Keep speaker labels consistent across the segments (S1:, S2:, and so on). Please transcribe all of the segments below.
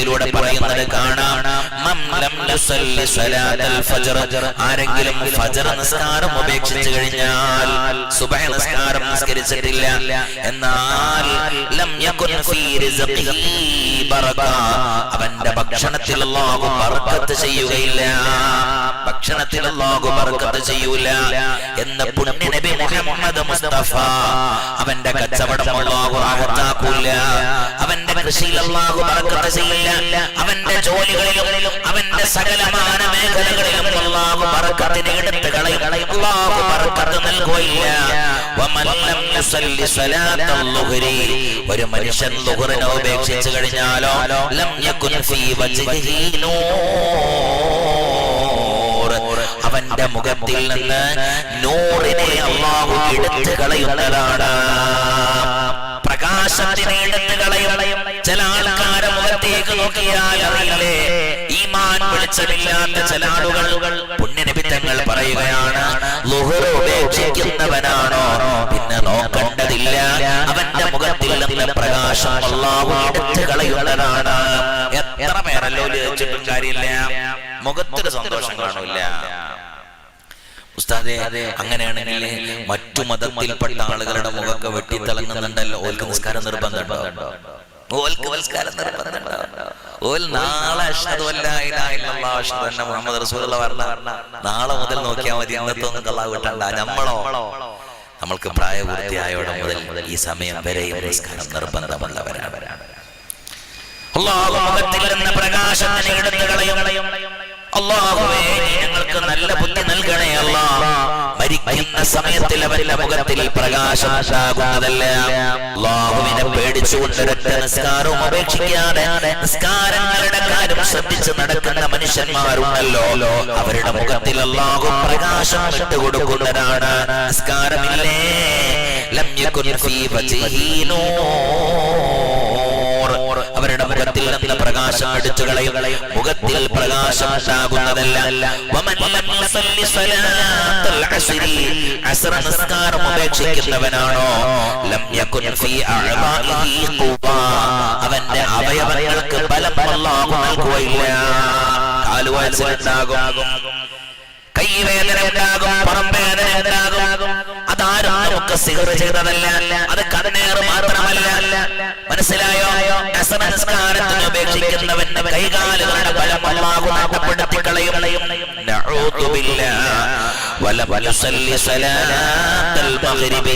S1: ആയത്തിലൂടെ പറയുന്നത് കാണാം. ആരെങ്കിലും ഫജ്ർ നിസ്കാരം ഉപേക്ഷിച്ചു കഴിഞ്ഞാൽ സുബഹ നിസ്കാരം നിസ്കരിച്ചിട്ടില്ല. എന്നാൽ അവന്റെ ഭക്ഷണത്തിൽ അല്ലാഹു ബർക്കത്ത് ചെയ്യുകയില്ല. ഭക്ഷണത്തിൽ അല്ലാഹു ബർക്കത്ത് ചെയ്യൂല എന്ന് പുണ്യ നബി മുഹമ്മദ് മുസ്തഫ അവന്റെ കച്ചവടം അല്ലാഹു റാഹത്താക്കൂല അവന്റെ കൃഷിയിൽ അല്ലാഹു ബർക്കത്ത് ചെയ്യില്ല. അവന്റെ ജോലികളിലും അവന്റെ സകലമാന മേഖലകളിലും അല്ലാഹു ബർക്കത്തിനെ എടുത്ത് അല്ലാഹു ബർക്കത്ത് നൽകുകയില്ല. ഒരു മനുഷ്യൻ ഉപേക്ഷിച്ചു കഴിഞ്ഞാലോ ലം യകുൻ ഫീ വജ്ഹിഹി നൂർ. അവന്റെ മുഖത്തിൽ നിന്ന് നൂറിനെ അള്ളാഹു എടുത്തു കളയുന്നതാണ്. പ്രകാശത്തിനെ എടുത്തു ചില ആൾക്കാരെ മുഖത്തേക്ക് നോക്കിയാൽ അറിയില്ലേ? ഈമാൻ വെളിച്ചമില്ലാത്ത ചില ആളുകൾ പുണ്യനിമിത്തങ്ങൾ പറയുകയാണ് ലുഹർ ഉപേക്ഷിക്കുന്നവനാണോ? പിന്നെ നോക്കേണ്ടതില്ല. അവന്റെ മുഖത്തിൽ നിന്ന് പ്രകാശം അള്ളാഹു എടുത്തു കളയുന്നതാണ്. എത്ര പേരല്ലോ ചോദിച്ചിട്ടും കാര്യമില്ല. മുഖത്തൊരു സന്തോഷം കാണില്ല ഉസ്താദെ അങ്ങനെയാണെങ്കിൽ മറ്റു മതത്തിൽപ്പെട്ട ആളുകളുടെ മുഖമൊക്കെ വെട്ടിത്തിളങ്ങുന്നുണ്ടല്ലോ. ഓൽക്ക് നിസ്കാരം നിർബന്ധമുണ്ടോ? നിർബന്ധമുണ്ടോ? ഓൽ നാളെ മുഹമ്മദ് നാളെ മുതൽ നോക്കിയാൽ മതി അന്നത്തെ ഒന്നും കള്ളാ വിട്ടണ്ട നമ്മളോ? നമ്മൾക്ക് പ്രായപൂർത്തിയായോടെ മുതൽ ഈ സമയം വരെ നിസ്കാരം നിർബന്ധമുള്ളവരാണ്. പ്രകാശത്തിനെ അള്ളാഹുവേ ഞങ്ങൾക്ക് നല്ല ബുദ്ധി നൽകണേ അല്ലാ മരിക്കുന്ന സമയത്തിൽ അവരുടെ മുഖത്തിൽ പ്രകാശം അള്ളാഹുവിനെ പേടിച്ചുകൊണ്ട് ഒരൊറ്റ നിസ്കാരവും ഉപേക്ഷിക്കാതെ നിസ്കാരങ്ങളുടെ കാര്യം ശ്രദ്ധിച്ച് നടക്കുന്ന മനുഷ്യന്മാരുണ്ടല്ലോ. അവരുടെ മുഖത്തിൽ അള്ളാഹു പ്രകാശം ഇട്ടുകൊടുക്കുന്നതാണ്. നിസ്കാരമില്ലേ? ലം യകുൻ ഫീ വജ്ഹിഹി നൂർ. അവരുടെ മുഖത്തിൽ നിന്ന് പ്രകാശം അടിച്ചു കളയും. മുഖത്തിൽ പ്രകാശം ഉണ്ടാകുന്നതല്ല. നിസ്കാരം ഉപേക്ഷിക്കുന്നവനാണോ? അവന്റെ അവയവങ്ങൾക്ക് ബലം നൽകുകയില്ല. കാലുവാഴ്ചയുണ്ടാകും കൈവേദന ഉണ്ടാകും. പുറം വേദന ഉണ്ടാകും. അതാരും നമുക്ക് സിഹർ ചെയ്തതല്ല അത് കടനേറ് മാത്രമല്ല മനസ്സിലായോ അസറ നിസ്കാരത്തിന് ഉപേക്ഷിക്കുന്നവന്റെ കൈകാലുകളുടെ ബലം അല്ലാഹു നഷ്ടപ്പെടുത്തി കളയും നഊദു ബില്ലാഹ് ولم يصلي صلاة المغرب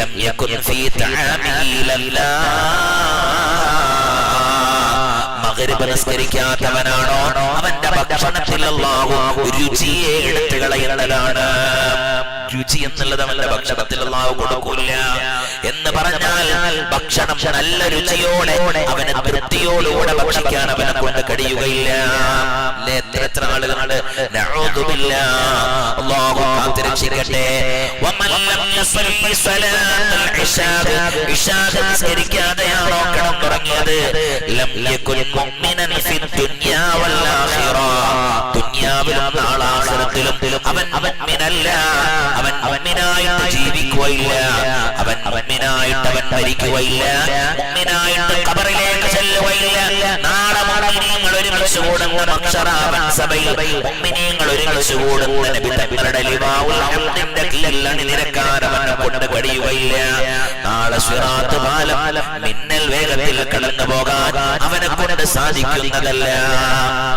S1: لم يكن في طعامه لله മകരിബ് നിസ്കരിക്കാത്തവനാണോ അവന്റെ ഭക്ഷണത്തിൽ അല്ലാഹു രുചിയെ എടുത്തു കളയുന്നതാണ് രുചി എന്നുള്ളത് അവന്റെ ഭക്ഷണത്തിൽ അള്ളാഹു കൊടുക്കൂല. എന്ന് പറഞ്ഞാൽ ഭക്ഷണം നല്ല രുചിയോടെ അവന് തൃപ്തിയോടുകൂടെ ഭക്ഷിക്കാൻ അവനെ കൊണ്ട് കഴിയുകയില്ല? എത്ര കാത്തുരക്ഷിക്കട്ടെ. വമൻ ലം ഫി വൽ ആഖിറ. ദുനിയാവിലും നാളാസനത്തിലും അവൻ മുഅ്മിനല്ല അവൻ മുഅ്മിനായിട്ട് ജീവിക്കുകയില്ല. അവൻ മുഅ്മിനായിട്ട് അവൻ മരിക്കുകയില്ല. മുഅ്മിനായിട്ട് കബറിലേക്ക് ചെല്ലുകയില്ല. നാളെ മുഅ്മിനീങ്ങൾ ഒരുമിച്ച് കൂടുന്ന മക്ഷറാവൻ സഭയിൽ മുഅ്മിനീങ്ങൾ ഒരുമിച്ച് കൂടുന്ന നബി തങ്ങളുടെ കീഴിൽ അണിനിരക്കാൻ അവനെ കൊണ്ട് കഴിയുകയില്ല നാളെ സിറാത്ത് പാലം മിന്നൽ വേഗത്തിൽ കടന്നു പോകാൻ അവനെ കൊണ്ട് സാധിക്കുന്നതല്ല.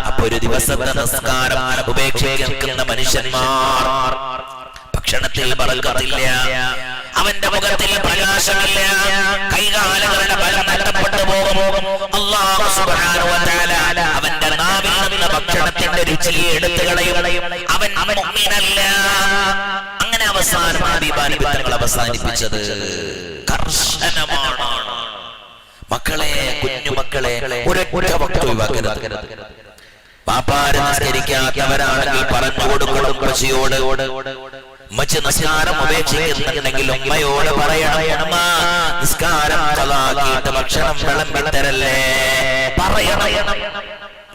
S1: അപ്പൊ ഒരു ദിവസത്തെ നമസ്കാരം ഉപേക്ഷിക്കുന്ന മനുഷ്യന്മാർ ഭക്ഷണത്തിൽ ബർക്കത്തില്ല അവന്റെ മുഖത്തിൽ പ്രകാശമില്ല. കൈകാലുകളുടെ ഫലം നഷ്ടപ്പെട്ടു പോകും. തആല അവന്റെ നാവിൽ നിന്ന് ഭക്ഷണത്തിന്റെ രുചിയെ എടുത്തു കളയും. അവൻ മുഅ്മിനല്ല. അങ്ങനെ അവസാനം അവസാനിപ്പിച്ചത് കർശനമാണ്. മക്കളെ കുഞ്ഞുമക്കളെ ഒരൊറ്റ വക്ത ഒഴിവാക്കരുത്. പാപ്പാരെ പറഞ്ഞു കൊടുക്കണം പശിയോട് മച്ച് ഉമ്മയോട് പറയണം നിസ്കാരം കളാക്കിയിട്ട് ഭക്ഷണം വിളമ്പി തരല്ലേ പറയണം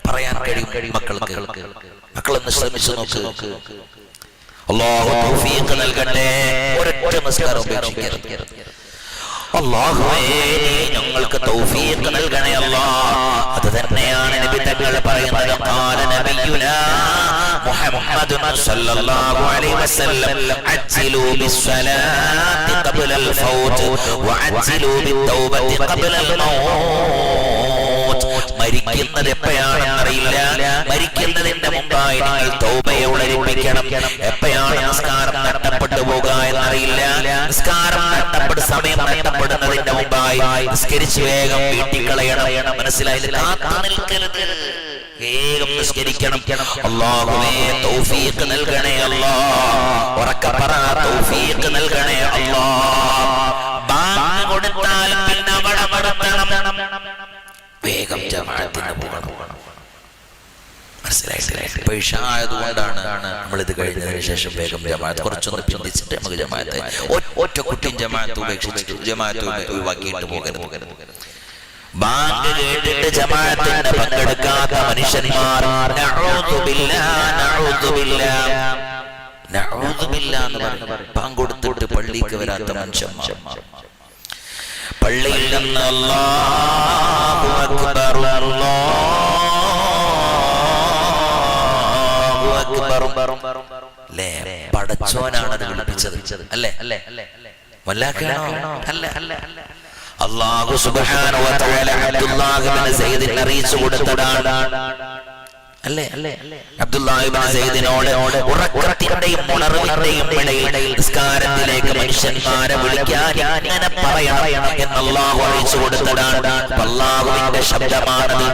S1: പറയാൻ കഴിയും മക്കൾക്ക്. മക്കളൊന്ന് ശ്രമിച്ചു നോക്ക്. അള്ളാഹു നൽകട്ടെ. ഒരൊറ്റ നിസ്കാരം ഉപേക്ഷിക്കരുത്. ഞങ്ങൾക്ക് തൗഫീഖ് നൽകണേ അല്ലാ. അത് തന്നെയാണ് നബി തങ്ങൾ പറയുന്നത്. ഖാല നബിയുനാ മുഹമ്മദ് സല്ലല്ലാഹു അലൈഹി വസല്ലം. അജ്ജിലു ബിസ്സലാത്തി ഖബ്ല അൽ ഫൗത്ത് വഅജ്ജിലു ബിത്തൗബത്തി ഖബ്ല അൽ മൗത്ത്. മരിക്കുന്നത് എപ്പോഴാണെന്നറിയില്ല. മരിക്കുന്നതിന്റെ മുമ്പായി നിങ്ങൾ തൗബയെ ഉണരിപ്പിക്കണം. എപ്പോഴാണ് നിസ്കാരം നഷ്ടപ്പെട്ടു പോകുക എന്നറിയില്ല. നിസ്കാരം നഷ്ടപ്പെട്ട സമയം നഷ്ടപ്പെടുന്നതിന്റെ മുമ്പായി നിസ്കരിച്ച് വേഗം വീട്ടിക്കളയണം മനസ്സിലായില്ല കാത്തു നിൽക്കരുത്. വേഗം നിസ്കരിക്കണം. അള്ളാഹുവേ തൗഫീഖ് നൽകണേ അല്ലാ. ഉറക്ക പറ തൗഫീഖ് നൽകണേ അല്ലാ. ബാങ്ക് കൊടുത്താൽ പിന്നെ അവിടെ വേഗം ജമാഅത്തിന് പോകണം. മനസ്സിലായിട്ടില്ല ഇഷ ആയതുകൊണ്ടാണ് നമ്മൾ ഇത് കഴിഞ്ഞതിന് ശേഷം വേഗം ജമാഅത്ത് കുറച്ചൊന്ന് ചിന്തിച്ചിട്ട് നമുക്ക് ജമാഅത്ത് ഒറ്റ കുട്ടിയും ജമാഅത്ത് ഉപേക്ഷിച്ചിട്ട് ജമാഅത്ത് ഒഴിവാക്കിയിട്ട് പോകരുത് ബാങ്ക് കേട്ടിട്ട് ജമാഅത്തിന് പങ്കെടുക്കാത്ത മനുഷ്യന്മാർ നഊദു ബില്ലാഹ്, നഊദു ബില്ലാഹ്. നഊദു ബില്ലാഹ് എന്ന് പറയും. ബാങ്ക് കൊടുത്തിട്ട് പള്ളിക്ക് വരാത്ത മനുഷ്യന്മാർ പള്ളിയിൽ നിന്ന് അല്ലാഹു അക്ബർ അക്ബർ അല്ലേ പടച്ചോനാണ് അത് വിളിപ്പിച്ചത്. അല്ലേ? അല്ലേ അല്ല? അല്ല അല്ലാഹു സുബ്ഹാനഹു വ തആല അബ്ദുല്ലാഹ് ഇബ്നു സയ്യിദിനെ അറിയിച്ചു കൊടുത്തതാണ്. അല്ലേ? അബ്ദുല്ലാഹിബിൻ സയ്യിദിനോട് ഉറക്കത്തിന്റെയും ഉണർവിന്റെയും ഇടയിൽ നിസ്കാരത്തിലേക്ക് മനുഷ്യന്മാരെ വിളിക്കാൻ ഇങ്ങനെ പറയണം എന്ന് അള്ളാഹു അറിയിച്ചു കൊടുത്തതാണ്. അള്ളാഹുവിന്റെ ശബ്ദമാണത്.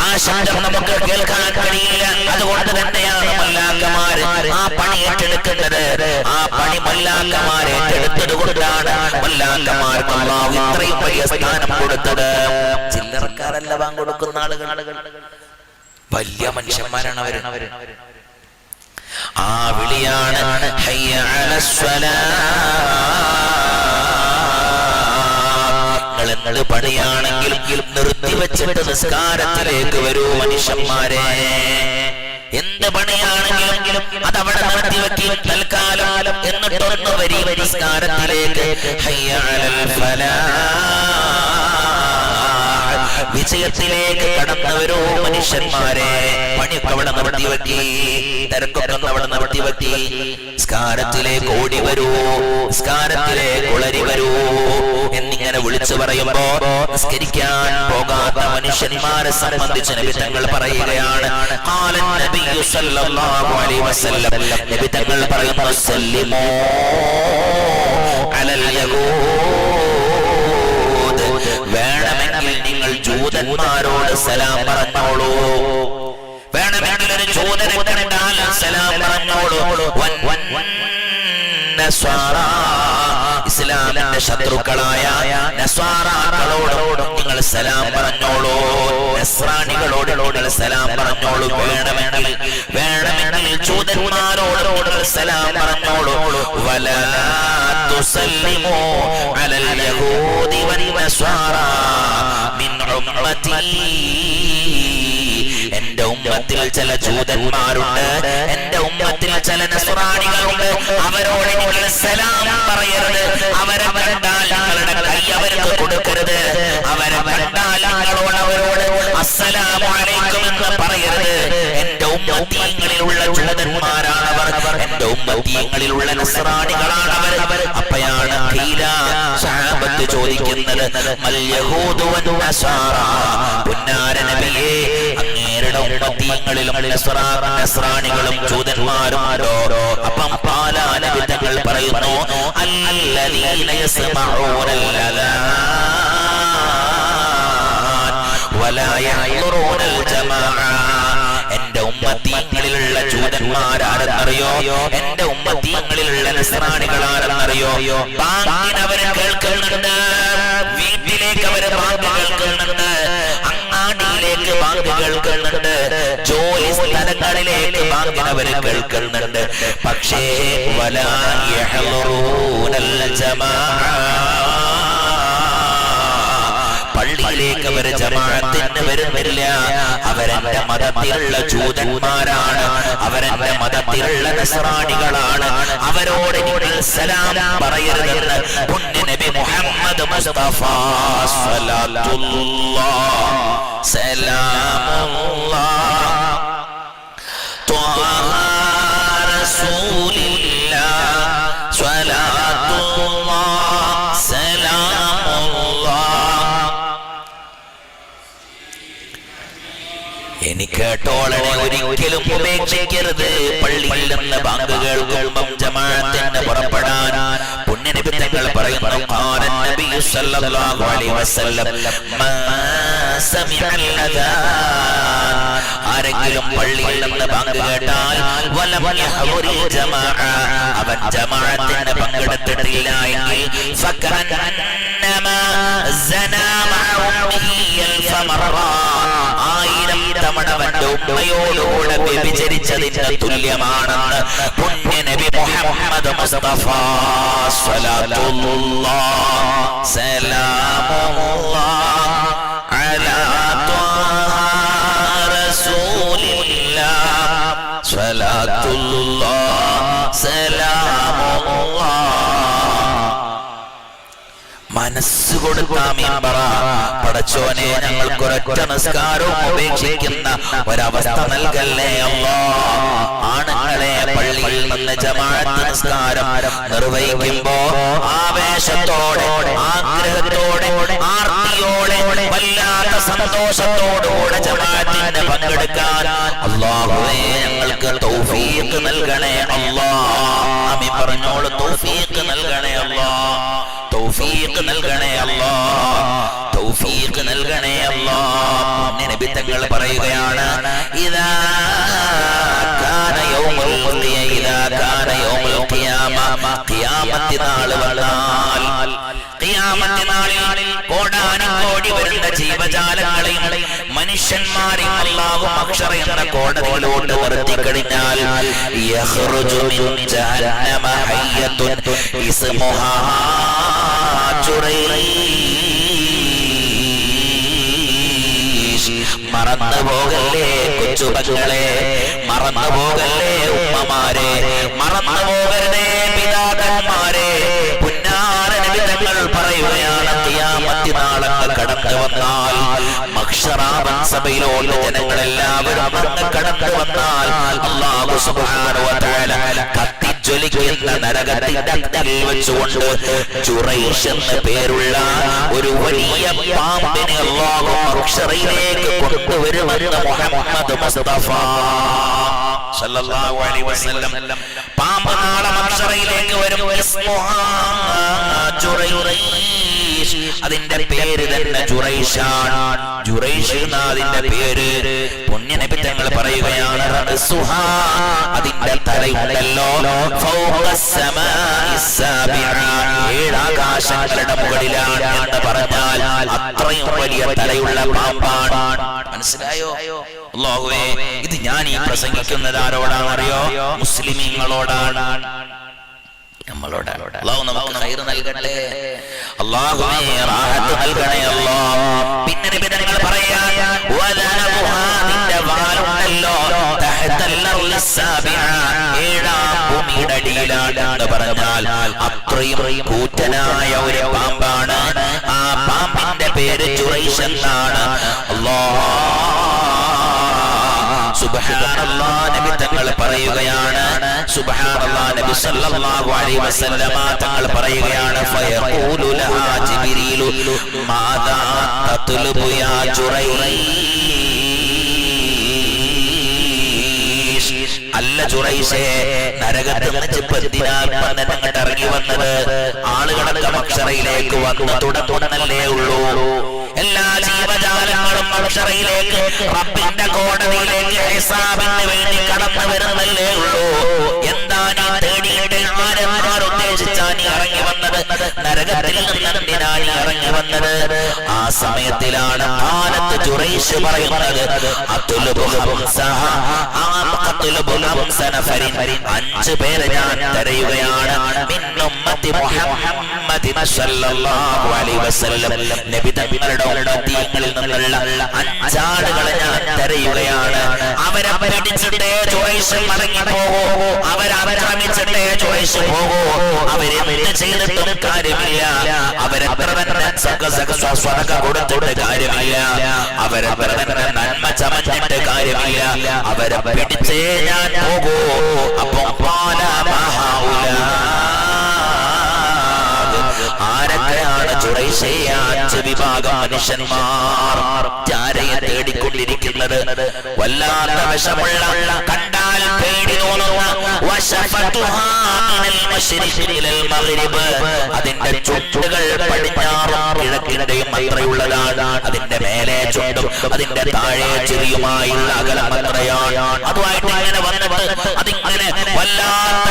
S1: ആ ശബ്ദം നമുക്ക് കേൾക്കാൻ കഴിയില്ല. അതുകൊണ്ട് തന്നെയാണ് മല്ലാക്കമാര് ആ പണി ഏറ്റെടുക്കുന്നത്. ആ പണി മല്ലാക്കമാർ ഏറ്റെടുത്തത് കൊണ്ടാണ് മല്ലാക്കമാർക്ക് ഇത്രയും വലിയ സ്ഥാനം കൊടുത്തത്. ചില്ലറക്കാരല്ല ബാങ്ക് കൊടുക്കുന്ന ആളുകൾ. വലിയ മനുഷ്യന്മാരാണ് അവർ. ആ വിളിയാണ് ഹയ്യ അലസ്വലാ നിങ്ങൾ പണിയാണെങ്കിൽ നിർത്തിവെച്ചിട്ട് നിസ്കാരത്തിലേക്ക് വരൂ മനുഷ്യന്മാരെ എന്ത് പണിയാണെങ്കിലും അത് അവിടെ നിർത്തിവെക്കി തൽക്കാലം എന്നിട്ടൊന്ന് വരി നിസ്കാരത്തിലേക്ക് ഹയ്യ ഫലാ. വിജയത്തിലേക്ക് കടന്നവരോ മനുഷ്യന്മാരെ? പണിയൊക്കെ അവിടെ നിർത്തിവെക്കി തിരക്കൊക്കെ അവിടെ നിർത്തിവെക്കി സ്കാരത്തിലേക്ക് ഓടി വരൂ സ്കാരത്തിലേക്ക് ഉളരി വരൂ എന്നിങ്ങനെ വിളിച്ചു പറയുമ്പോ നിസ്കരിക്കാൻ പോകാത്ത മനുഷ്യന്മാരെ സംബന്ധിച്ച് നബി തങ്ങൾ പറയുകയാണ് നബി തങ്ങൾ പറയുന്നു അലൽ വേണമെങ്കിൽ നിങ്ങൾ ജൂതന്മാരോട് സലാം പറഞ്ഞോളൂ വേണമെങ്കിൽ ഒരു ജൂതനെ കണ്ടാൽ സലാം പറഞ്ഞോളൂ വൻ വൻ. ഇസ്ലാമിന്റെ ശത്രുക്കളായ നസ്വാറാക്കളോട് നിങ്ങൾ സലാം പറഞ്ഞോളൂ. നസ്രാണികളോട് നിങ്ങൾ സലാം പറഞ്ഞോളൂ. വേണമെങ്കിൽ വേണമെങ്കിൽ ചൂതന്മാരോടോട് സലാം പറഞ്ഞോളൂ. വല തുസല്ലിമോ അലൽ യഹൂദി മിൻ ഉമ്മത്തി. എന്റെ ഉമ്മത്തിൽ ചില ജൂതന്മാരുണ്ട്. എന്റെ ഉമ്മത്തിൽ ചില നസുറാണികളുണ്ട് അവരോട് സലാം പറയരുത്. അവരെ കണ്ടാൽ നിങ്ങളുടെ കൈ അവർക്ക് കൊടുക്കരുത്. അവരെ കണ്ടാൽ അവരോട് അസ്സലാമു അലൈക്കും എന്ന് പറയരുത്. ഉമ്മത്തീങ്ങളിലുള്ള ജൂതന്മാരാണ് അവർ എന്റെ ഉമ്മത്തീങ്ങളിലുള്ള നസ്രാണികളാണ് അവർ അപ്പയാണ് സഹാബത്ത് ചോദിക്കുന്നത് മൽ യഹൂദു വൻ നസാറ പുന്നാര നബിയേ അങ്ങേരുടെ ഉമ്മത്തീങ്ങളിലും നസ്രാ- നസ്രാണികളും ജൂതന്മാരും ഉണ്ടോ? അപ്പം പാലാനബി തങ്ങൾ പറയുന്നു അദാൻ വലാ യഹ്ദുറൂനൽ ജമാഅ. എന്റെ ഉമ്മത്തീങ്ങളിലുള്ള ജൂതന്മാരാരെന്നറിയോ എന്റെ ഉമ്മത്തീങ്ങളിലുള്ള നിസ്രാണികളാണെന്നറിയോ ബാങ്കിന് അവരെ കേൾക്കുന്നുണ്ട്. വീട്ടിലേക്ക് അവരെ ബാങ്ക് കേൾക്കുന്നുണ്ട്. അങ്ങാടിയിലേക്ക് ബാങ്ക് കേൾക്കുന്നുണ്ട്. ജോലി സ്ഥലങ്ങളിലേക്ക് ബാങ്കിന് അവരെ കേൾക്കുന്നുണ്ട്. പക്ഷേ വലാ ജമാ പള്ളിയിലേക്ക് അവർ ജമാഅത്തിന് വരുന്നില്ല. അവരെന്റെ മതത്തിലുള്ള ജൂതന്മാരാണ്. അവരെന്റെ മതത്തിലുള്ള നസ്രാണികളാണ്. അവരോട് നിങ്ങൾ സലാം പറയരുതെന്ന് പുണ്യ നബി മുഹമ്മദ് മുസ്തഫ സലാമുല്ലാഹ് എനിക്ക് കേട്ടോളനെ ഒരിക്കലും ഉപേക്ഷിക്കരുത്. പള്ളിയിൽ നിന്ന് ബാങ്ക് കേൾക്കുമ്പം ജമാഅത്തിന് പുറപ്പെടാൻ പുണ്യനബി തങ്ങൾ പറയുന്നു. ആര നബി സല്ലല്ലാഹു അലൈഹി വസല്ലം മാ അദാൻ ആരെങ്കിലും പള്ളിയിൽ നിന്ന് ബാങ്ക് കേട്ടാൽ അവൻ ജമാഅത്തിന് പങ്കെടുത്തിട്ടില്ല എങ്കിൽ സനാ മഅ ഉമ്മിഹി അൽഫ മറ ആയിരം തവണ അവന്റെ ഉമ്മയോടുകൂടെ വ്യഭിചരിച്ചതിന് തുല്യമാണെന്ന് പുണ്യ നബി മുഹമ്മദ് മുസ്തഫ സലാത്തുല്ലാ സലാമുല്ലാഹ് അലാ റസൂലില്ലാഹ് സ്വലാത്തുല്ലാഹ് മനസ്സ് കൊടുക്കാമീൻ പറ. പടച്ചോനെ ഞങ്ങൾക്കൊരൊറ്റ നിസ്കാരവും ഉപേക്ഷിക്കുന്ന ഒരവസ്ഥ നൽകല്ലേ അല്ലോ ആണുങ്ങളെ പള്ളിയിൽ നിന്ന് ജമാഅത്ത് നിസ്കാരം നിർവഹിക്കുമ്പോ ആവേശത്തോടെ ആഗ്രഹത്തോടെ ആർത്തിയോടെ വല്ലാത്ത സന്തോഷത്തോടുകൂടെ ജമാഅത്തിന് പങ്കെടുക്കാൻ അള്ളാഹുവേ ഞങ്ങൾക്ക് തൗഫീഖ് നൽകണേ അല്ലാ അമി പറഞ്ഞോളൂ തൗഫീഖ് നൽകണേ അല്ലാ തൗഫീഖ് നൽകണേ അല്ലാ. തൗഫീഖ് നൽകണേ അല്ലാ. നബി തങ്ങൾ പറയുകയാണ് ഇദാ കാന യൗമുൽ ഖിയ ഇദാ കാന യൗമുൽ ഖിയാമ. ഖിയാമത്ത് നാൾ വന്നാൽ ഖിയാമത്ത് നാളിൽ കോടാനുകോടി വരുന്ന ജീവജാലങ്ങളെയും മനുഷ്യന്മാരെയും അല്ലാഹു മഹ്ശറ എന്ന കോടതിയിലോട്ട് നിർത്തി കഴിഞ്ഞാൽ മിൻ ജഹന്നമ ഹയ്യത്തുൻ ഇസ്മുഹാ മറന്നു പോകല്ലേ കൊച്ചുമക്കളെ മറന്നു പോകല്ലേ ഉമ്മമാരെ? മറന്നു പോകരുതേ. കടന്നു വന്നാൽ സഭയിലോട്ട് ജനങ്ങളെല്ലാവരും അങ്ങ് കടന്നു വന്നാൽ അള്ളാഹു സുബ്ഹാനഹു വ തആല കത്തിജ്വലിക്കുന്ന നരകത്തിന്റെ വെച്ചുകൊണ്ട് ജുറൈഷ് എന്ന പേരുള്ള ഒരു വലിയ പാമ്പിനെ അള്ളാഹു മക്ഷറയിലേക്ക് കൊണ്ടുവരുമെന്ന് മുഹമ്മദ് മുസ്തഫ സല്ലല്ലാഹു അലൈഹി വസല്ലം പാമ്പ് നാളെ മക്ഷറയിലേക്ക് വരും. ഇസ്മുഹാ ജുറൈഷ് അതിന്റെ പേര് തന്നെ ജുറൈഷാണ്. ജുറൈഷ് അതിന്റെ പേര് പുണ്യനബി തങ്ങൾ പറയുകയാണ്. അതിന്റെ ഏഴാകാശങ്ങളുടെ മുകളിലാണ് എന്ന് പറഞ്ഞാൽ അത്രയും വലിയ തലയുള്ള പാമ്പാണ്. മനസ്സിലായോ? അല്ലാഹുവേ ഇത് ഞാൻ ഈ പ്രസംഗിക്കുന്നത് ആരോടാണെന്നറിയോ? മുസ്ലിമീങ്ങളോടാണ്. നമ്മളോടാണ് അള്ളാഹു നമുക്ക് ഖൈർ നൽകട്ടെ. അള്ളാഹുവേ റാഹത്ത് നൽകണേ അല്ലാഹ് പിന്നെ നബി തങ്ങൾ പറയാ വലനബുഹാദിന്റെ വാലുണ്ടല്ലോ തഹതൽ അർളി സാബിഅ ഏഴാം ഭൂമിയുടെ അടിയിലാണ് എന്ന് പറഞ്ഞാൽ അത്രയും കൂറ്റനായ ഒരു പാമ്പാണ്. ആ പാമ്പിന്റെ പേര് ജുറൈഷ് എന്നാണ്. അല്ലാഹ് സുബ്ഹാനല്ലാഹ് നബി തങ്ങൾ പറയുകയാണ്. സുബ്ഹാനല്ലാഹ് നബി സല്ലല്ലാഹു അലൈഹി വസല്ലമ തങ്ങൾ പറയുകയാണ് ഫയഖൂലു ലഹാ ജിബ്രീലു മാദാ തത്ലുബു യാ ജുറൈഷ് അല്ല ചുറൈശേ നരകത്ത് നിന്ന് പത്തിനാൽ അങ്ങോട്ട് ഇറങ്ങി വന്നത്? ആളുകളൊക്കെ അക്ഷറയിലേക്ക് വന്ന് തുടങ്ങുന്നല്ലേ ഉള്ളൂ. എല്ലാ ജീവജാലങ്ങളും അക്ഷറയിലേക്ക് റബ്ബിന്റെ കോടതിയിലേക്ക് ഹിസാബിന് വേണ്ടി കടന്നു വരുന്നല്ലേ ഉള്ളൂ. എന്താ നീ തേടിയിട്ട് ആരെ ഉദ്ദേശിച്ചാ നീ ഇറങ്ങി വന്നത് നരകത്തിൽ നിന്ന് ഇറങ്ങി വന്നത്. ആ സമയത്തിലാണ് ആനത്ത് ജുറൈഷ് പറയുന്നത് അഞ്ച് പേരെ ഞാൻ തരയുകയാണ്. മിന്നും ഉമ്മത്തി മുഹമ്മദ് സല്ലല്ലാഹു അലൈഹി വസല്ലം. നബി തങ്ങളുടെ ഉമ്മത്തികളിൽ നിന്നുള്ള അഞ്ചാളുകളെ ഞാൻ തിരയുകയാണ്. അവരെ പിടിച്ചിട്ടേ ചോയ്സ് മടങ്ങി പോകൂ. അവരെ ആക്രമിച്ചിട്ടേ ചോയ്സ് പോകൂ. അവരെന്ത് ചെയ്തിട്ടും കാര്യമില്ല. അവരെത്ര തന്നെ സ്വതക കൊടുത്തിട്ട് കാര്യമില്ല. അവരെത്ര തന്നെ നന്മ ചമഞ്ഞിട്ട് കാര്യമില്ല. അവരെ പിടിച്ചേ ഞാൻ പോകൂ. അപ്പൊ പാല ആരൊക്കെയാണ് ചുറൈശയ അഞ്ച് വിഭാഗം മനുഷ്യന്മാർ ചാരയെ തേടിക്കൊണ്ടിരിക്കുന്നത്? വല്ലാത്ത വിഷമുള്ള കണ്ടാൽ പേടി. അതിന്റെ ചുറ്റുകൾ പടിഞ്ഞാറും കിഴക്കിന്റെയും അത്രയുള്ളതാണ്. അതിന്റെ മേലെ ചുണ്ടും അതിന്റെ താഴെ ചെറിയുമായുള്ള അകലം അത്രയാണ്. അതുമായിട്ട് ഇങ്ങനെ വന്നത് അതിങ്ങനെ വല്ലാത്ത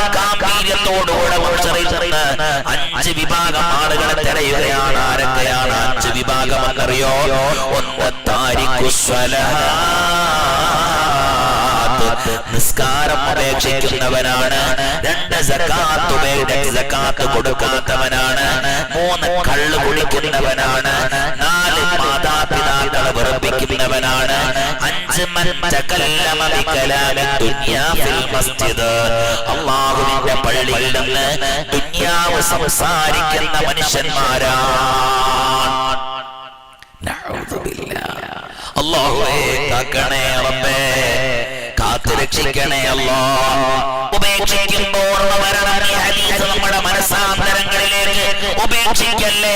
S1: ഉച്ചറിയുന്ന അഞ്ച് വിഭാഗം ആളുകളെ തിരയുകയാണ്. ആരൊക്കെയാണ്? അഞ്ച് വിഭാഗം എന്നറിയോ ഒന്ന് നിസ്കാരം ഉപേക്ഷിക്കുന്നവനാണ് രണ്ട് സക്കാത്ത് സക്കാത്ത് കൊടുക്കാത്തവനാണ്. മൂന്ന് കള്ള് കുടിക്കുന്നവനാണ്. നാല് മാതാപിതാക്കളെ വെറുപ്പിക്കുന്നവനാണ്. അല്ലാഹുവിന്റെ പള്ളിയിൽ നിന്ന് ദുന്യാവ് സംസാരിക്കുന്ന മനുഷ്യന്മാരാണ്. അള്ളാഹുവേ കാക്കണേ റബ്ബേ. രക്ഷിക്കണേ അല്ലോ. ഉപേക്ഷിക്കുമ്പോൾ നമ്മുടെ മനസ്സാന്തരങ്ങളിലേക്ക്. ഉപേക്ഷിക്കല്ലേ?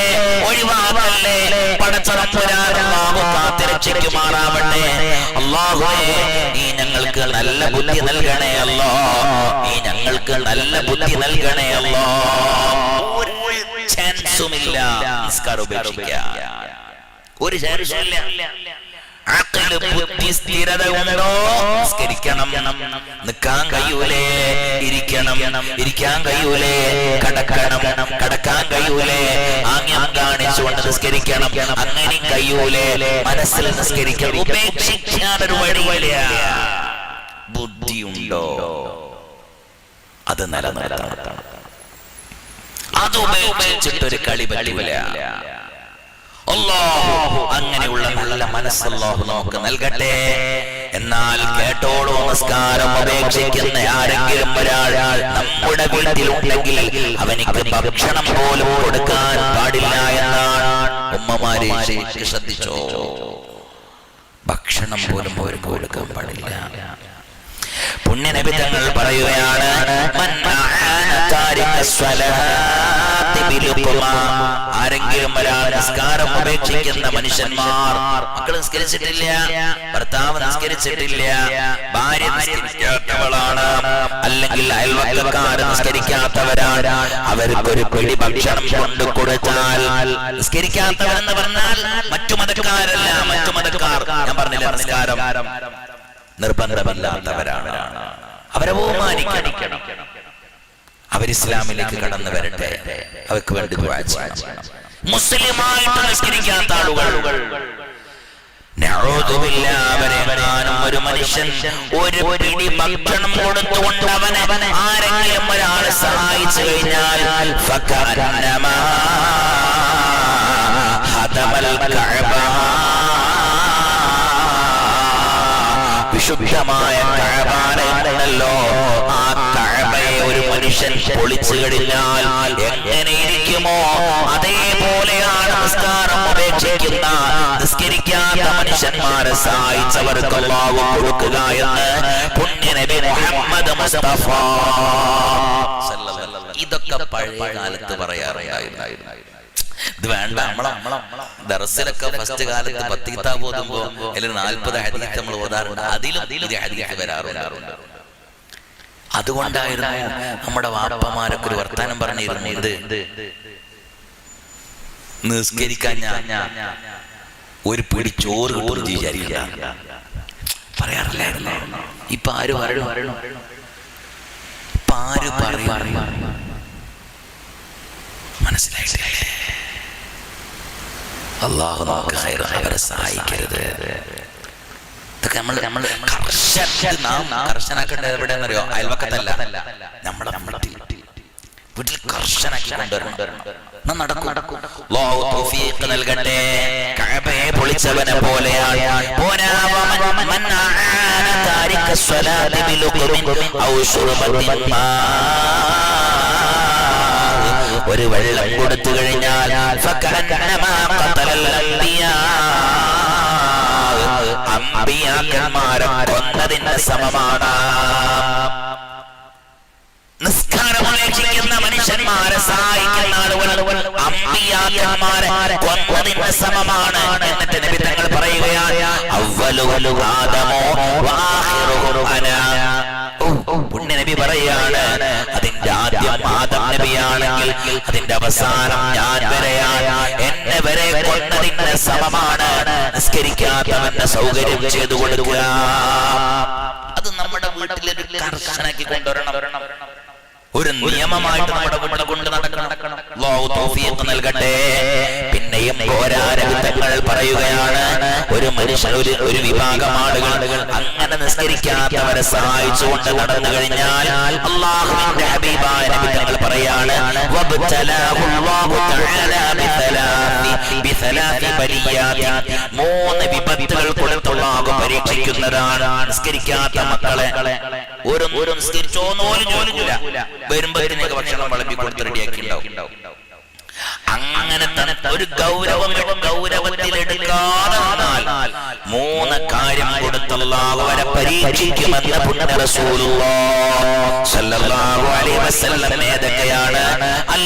S1: ഒഴിവാക്കല്ലേ? പടച്ചറപ്പുരാറല്ലാഹു കാത്തു രക്ഷിക്കുമാറാവട്ടെ അല്ലാഹുവേ നീ ഞങ്ങൾക്ക് നല്ല ബുദ്ധി നൽകണേ അല്ലോ. നീ ഞങ്ങൾക്ക് നല്ല ബുദ്ധി നൽകണേ അല്ലോ. ചാൻസുമില്ല നിസ്കാരം ഉപേക്ഷിക്കാൻ. ഒരു ചാൻസുമില്ല. അഖിൽ ബുദ്ധി സ്ഥിരത ഉണ്ടോ നിസ്കരിക്കണം നിൽക്കാൻ കഴിയൂലേ. ഇരിക്കണം. ഇരിക്കാൻ കഴിയൂലേ. കടക്കണം. കടക്കാൻ കഴിയൂലേ. ആംഗ്യം കാണിച്ചുകൊണ്ട് നിസ്കരിക്കണം. അങ്ങനെ കഴിയൂലേ. മനസ്സിൽ നിസ്കരിക്കണം. ഉപേക്ഷിക്കാനൊരു വഴിയില്ല. ബുദ്ധിയുണ്ടോ? അത് നിലനിർത്തണം. അത് ഉപേക്ഷിച്ചിട്ടൊരു കളി പറ്റൂല. അല്ലാഹു അങ്ങനെയുള്ള നല്ല മനസ്സല്ലാഹു നമുക്ക് നൽകട്ടെ. എന്നാൽ കേട്ടോളൂ നമസ്കാരം ഉപേക്ഷിക്കുന്ന ആരെങ്കിലും ഒരാൾ നമ്മുടെ വീട്ടിലുണ്ടെങ്കിൽ അവനിക്ക് ഭക്ഷണം പോലും കൊടുക്കാൻ പാടില്ല എന്നാണ് ഉമ്മമാരെ ശ്രദ്ധിച്ചോ? ഭക്ഷണം പോലും അവർക്ക് കൊടുക്കാൻ പാടില്ല. പുണ്യനബിതങ്ങൾ പറയുകയാണ് മൻ ആരെങ്കിലും ഒരാൾ നിസ്കാരം ഉപേക്ഷിക്കുന്ന മനുഷ്യന്മാർ മക്കൾ നിസ്കരിച്ചിട്ടില്ല ഭർത്താവ് നിസ്കരിച്ചിട്ടില്ല ഭാര്യ നിസ്കരിക്കാത്തവളാണ് അല്ലെങ്കിൽ അയൽവക്കക്കാർ നിസ്കരിക്കാത്തവരാണ് അവർക്കൊരു പിടി ഭക്ഷണം കൊണ്ടു കൊടുത്താൽ നിസ്കരിക്കാത്തവരെന്ന് പറഞ്ഞാൽ മറ്റു മതക്കാരല്ല മറ്റു മതക്കാർ. ഞാൻ പറഞ്ഞില്ല നിസ്കാരം നിർബന്ധമല്ലാത്തവരാണ്. അവരെ ബഹുമാനിക്കണം. അവർ ഇസ്ലാമിലേക്ക് കടന്നു വരട്ടെ. അവർക്ക് വേണ്ടി. മുസ്ലിമായിട്ട് നിസ്കരിക്കാത്ത ആളുകൾ. ഒരു മനുഷ്യൻ ഒരു പിടി ഭക്ഷണം കൊടുത്തുകൊണ്ട് അവനെ ആരെങ്കിലും ഒരാൾ സഹായിച്ചു കഴിഞ്ഞാൽ വിശുദ്ധമായ കഴബാനല്ലോ ആ ഒരു മനുഷ്യൻ പൊളിച്ചു കഴിഞ്ഞാൽ എങ്ങനെയിരിക്കുമോ അതേപോലെയാണ് നിസ്കാരം ഉപേക്ഷിക്കുന്ന നിസ്കരിക്കാത്ത മനുഷ്യന്മാരെ സഹായിച്ചവർക്ക് അല്ലാഹു കൊടുക്കുക എന്ന് പുണ്യനബി മുഹമ്മദ് മുസ്തഫ ഇതൊക്കെ പഴയ കാലത്ത് പറയാറുണ്ടായിരുന്നു. ഇത് വേണ്ട നമ്മളെ ദർസിലൊക്കെ ഫസ്റ്റ് കാലത്ത് പത്ത് കിതാബ് അല്ലെങ്കിൽ നാൽപ്പത് ഹദീസ് നമ്മൾ ഓതാറുണ്ട്. അതിലും ഹദീസ് വരാറുണ്ട്. അതുകൊണ്ടായിരുന്നു നമ്മുടെ വാപ്പമാരൊക്കെ ഒരു വർത്താനം പറഞ്ഞിരുന്നു ഇത് നിസ്കരിക്കാൻ ഒരു പിടി ചോറ് കിട്ടും വിചാരിക്കില്ല പറയാറില്ലായിരുന്നു. ഇപ്പൊ ആര് പറയണു? ഇപ്പൊ ആര് പറയും മനസ്സിലായിട്ടില്ലേ അള്ളാഹു നമുക്ക് സഹായിക്കരുത്. നമ്മൾ നമ്മൾ അറിയോ അയൽവക്കത്തല്ല. നമ്മുടെ വീട്ടിൽ. കർശനാക്കി കൊണ്ടുവരണം. നൽകട്ടെ. കഅബയെ പൊളിച്ചവനെ പോലെയാണ്. ഒരു വെള്ളം കൊടുത്തു കഴിഞ്ഞാൽ അമ്പിയാക്കന്മാരെ കൊന്നതിന് സമമാണ് നിസ്കാരം ഉപേക്ഷിക്കുന്ന മനുഷ്യന്മാരെ സഹായിക്കുന്ന ആളുകൾ അമ്പിയാക്കന്മാരെ കൊന്നതിന് സമമാണ് എന്നിട്ട് നബി തങ്ങൾ പറയുകയാണ് അവ്വലു ആദമോ പുണ്യ നബി പറയാണ് ആദ്യം ആദം നബിയാണെങ്കിൽ അതിന്റെ അവസാനം ഞാൻ വരെയാണ് എന്നെ വരെ കൊന്നതിന് സമമാണ് നിസ്കരിക്കാത്തവന്റെ സൗകര്യം ചെയ്തു കൊടുക്കുക. അത് നമ്മുടെ വീട്ടിലൊരു കർശനാക്കി കൊണ്ടുവരണം. ഒരു നിയമമായിട്ട് നമ്മുടെ വീട്ടിൽ കൊണ്ട് നടക്കണം. നൽകട്ടെ. പിന്നെയും പോരാരവിധങ്ങൾ പറയുകയാണ് ഒരു മനുഷ്യൻ ഒരു ഒരു വിഭാഗം ആളുകൾ അങ്ങനെ നിസ്കരിക്കാത്തവരെ സഹായിച്ചുകൊണ്ട് നടന്നു കഴിഞ്ഞാൽ അള്ളാഹുവിന്റെ ഹബീബായ നബി തങ്ങൾ പറയാണ് വബ്തലാഹു അല്ലാഹു തആല ബലിയാത്തി മൂന്ന് വിപത്തുകൾ കൊടുത്തുള്ള പരീക്ഷിക്കുന്നതാണ് നിസ്കരിക്കാത്ത മക്കളെ. ഒരു നിസ്കരിച്ചോന്നോലും വരുമ്പോഴത്തേക്ക് ഭക്ഷണം വിളമ്പി കൊടുത്ത് റെഡിയാക്കി ഉണ്ടാവും അങ്ങനെ തന്നെ ഒരു ഗൗരവം വന്നാൽ മൂന്ന് കാര്യം അവരെ പരീക്ഷിക്കുമെന്ന് പുണ്യ സല്ലല്ലാഹു അലൈഹി വസല്ലം അൽ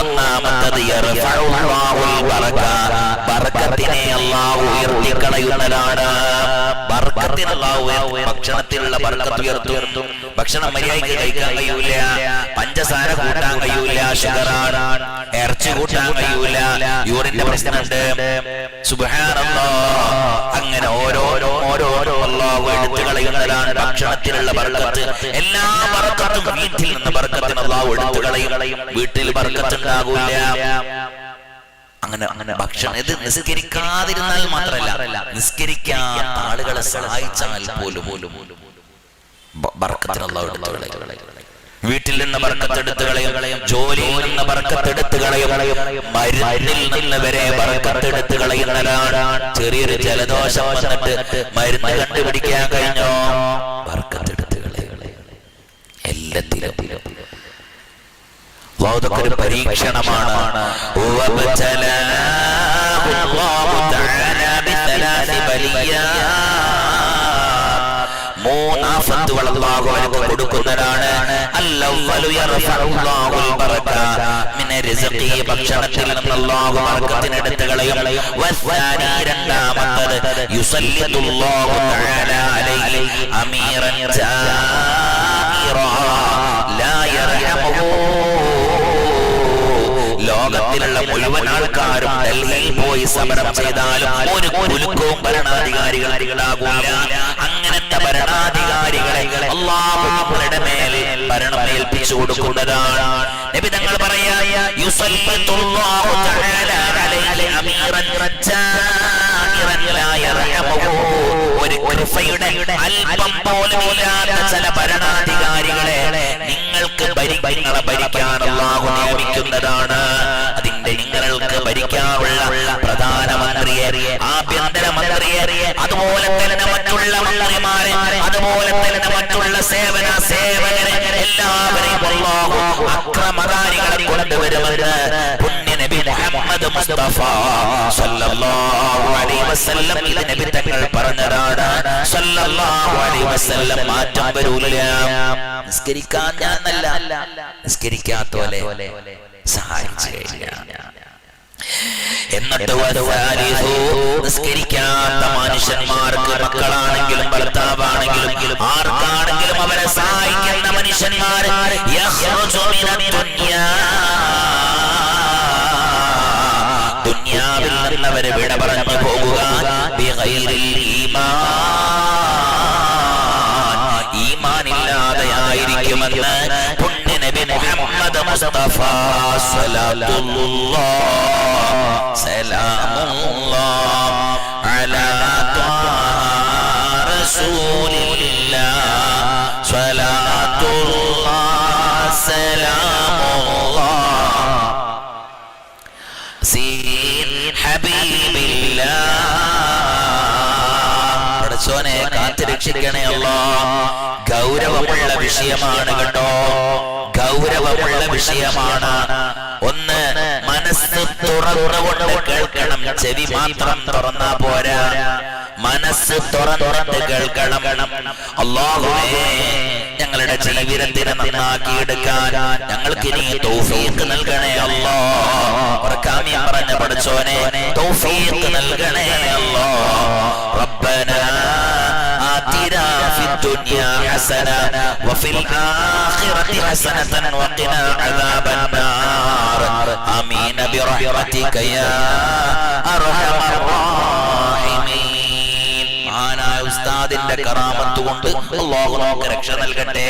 S1: ഒന്നാമത്തത് അല്ലാഹു ഉയർത്തി ഭക്ഷണത്തിലുള്ള ബർക്കത്ത് ഉയർത്തും ഭക്ഷണം മര്യാദയ്ക്ക് കഴിക്കാൻ കഴിയൂല. പഞ്ചസാര കൂട്ടാൻ കഴിയൂല. ഷുഗറാണ് ഇറച്ചി കൂട്ടാൻ കഴിയൂല. യൂറിന്റെ പ്രശ്നമുണ്ട്. സുബ്ഹാനല്ലാ. അങ്ങനെ ഓരോരോ ഓരോരോ അല്ലാഹു എടുത്തു കളയുന്നതാണ് ഭക്ഷണത്തിലുള്ള ബർക്കത്ത് എല്ലാ ബർക്കത്തും വീട്ടിൽ നിന്ന് ബർക്കത്തിന് അല്ലാഹു എടുത്തു കളയും. വീട്ടിൽ ബർക്കത്ത് ഉണ്ടാകൂല അങ്ങനെ അങ്ങനെ ഭക്ഷണം ഇത് നിസ്കരിക്കാതിരുന്നാൽ മാത്രമല്ല നിസ്കരിക്കാത്ത ആളുകളെ സഹായിച്ചാൽ പോലും പോലും. ബർക്കത്തിന് അല്ലാഹു എടുത്തു കളയും. വീട്ടിൽ നിന്ന് ബർക്കത്തെടുത്ത് കളയും ജോലിയിൽ നിന്ന് ബർക്കത്തെടുത്ത് കളയും മരുന്നിൽ നിന്ന് വരെ ബർക്കത്തെടുത്ത് കളയുന്നതാണ് ചെറിയൊരു ജലദോഷം വന്നിട്ട് മരുന്ന് കണ്ടുപിടിക്കാൻ കഴിഞ്ഞോ? ബർക്കത്തെടുത്ത് കളയും. എല്ലാത്തിലും. അതൊക്കെ ഒരു പരീക്ഷണമാണ് കൊടുക്കുന്നതാണ് ഭക്ഷണത്തിൽ തആല അലൈഹി അമീറൻ ലാ ലോകത്തിലുള്ള മുഴുവൻ ആൾക്കാരും ഡൽഹിയിൽ പോയി സമരം ചെയ്താലും ഒരു കുലുക്കവും ഭരണാധികാരികളാകൂല അങ്ങനത്തെ ഭരണാധികാരികളെ മേൽ ഭരണം ഏൽപ്പിച്ചു കൊടുക്കുന്നതാണ്. നബി തങ്ങൾ പറയാ തആല അല്പം പോലും ഇല്ലാത്ത ചില ഭരണാധികാരികളെ നിങ്ങൾക്ക് ഭരിങ്ങളെ ഭരിക്കാൻ അള്ളാഹു നിയമിക്കുന്നതാണ്. അതിന്റെ നിങ്ങൾക്ക് ഭരിക്കാനുള്ള പ്രധാനമന്ത്രിയെ ആഭ്യന്തരമന്ത്രിയെ അതുപോലെ തന്നെ മറ്റുള്ള മന്ത്രിമാരെ അതുപോലെ തന്നെ മറ്റുള്ള സേവന സേവകരെ എല്ലാവരെയും അക്രമകാരികളെ കൊണ്ടുവരുമെന്ന് മുഹമ്മദ് മുസ്തഫ സല്ലല്ലാഹു അലൈഹി വസല്ലം ഇത് നബി തങ്ങൾ പറഞ്ഞതാണ്. സല്ലല്ലാഹു അലൈഹി വസല്ലം മാറ്റം വരൂല. നിസ്കരിക്കാൻ ഞാനല്ല. നിസ്കരിക്കാത്തോലെ സഹായിച്ചു കഴിഞ്ഞാൽ എന്നിട്ട് നിസ്കരിക്കാത്ത മനുഷ്യന്മാർക്ക് മക്കളാണെങ്കിലും ഭർത്താവാണെങ്കിലും ആർക്കാണെങ്കിലും അവരെ സഹായിക്കുന്ന മനുഷ്യന്മാർ അവരെ വിട പറഞ്ഞു പോകുക. ഈമാനില്ലാതെയായിരിക്കുമെന്ന് പുണ്യനബി മുഹമ്മദ് മുസ്തഫ സീ അലാ ത്വാഹ റസൂലില്ലാഹ് സ്വലാത്തുല്ലാഹ് സലാം സീൻ ഹബീബില്ലാ പഠിച്ചോനെ കാത്തു രക്ഷിക്കണേ ഗൗരവമുള്ള വിഷയമാണ് കേട്ടോ ഗൗരവമുള്ള വിഷയമാണ്. ഒന്ന് മനസ്സ് തുറന്നുകൊണ്ട് കേൾക്കണം. ചെവി മാത്രം തുറന്നാ പോരാ. മനസ്സ് തുറന്നുറന്ന് കേൾക്കണം. അള്ളാഹുവേ ഞങ്ങളുടെ ജീവിതത്തിനെ നന്നാക്കിയെടുക്കാൻ ഞങ്ങൾക്ക് ഇനി തൗഫീഖ് നൽകണേ അല്ലോ ഉറക്കാമിയ പറഞ്ഞ പഠിച്ചോനെ തൗഫീഖ് നൽകണേ അല്ലോ ربنا آتنا في الدنيا حسنة وفي الآخرة حسنة وقنا عذاب النار آمين برحمتك يا أرحم الراحمين ആനായ ഉസ്താദിന്റെ കറാമത്ത് കൊണ്ട് അള്ളാഹു നമുക്ക് രക്ഷ നൽകട്ടെ.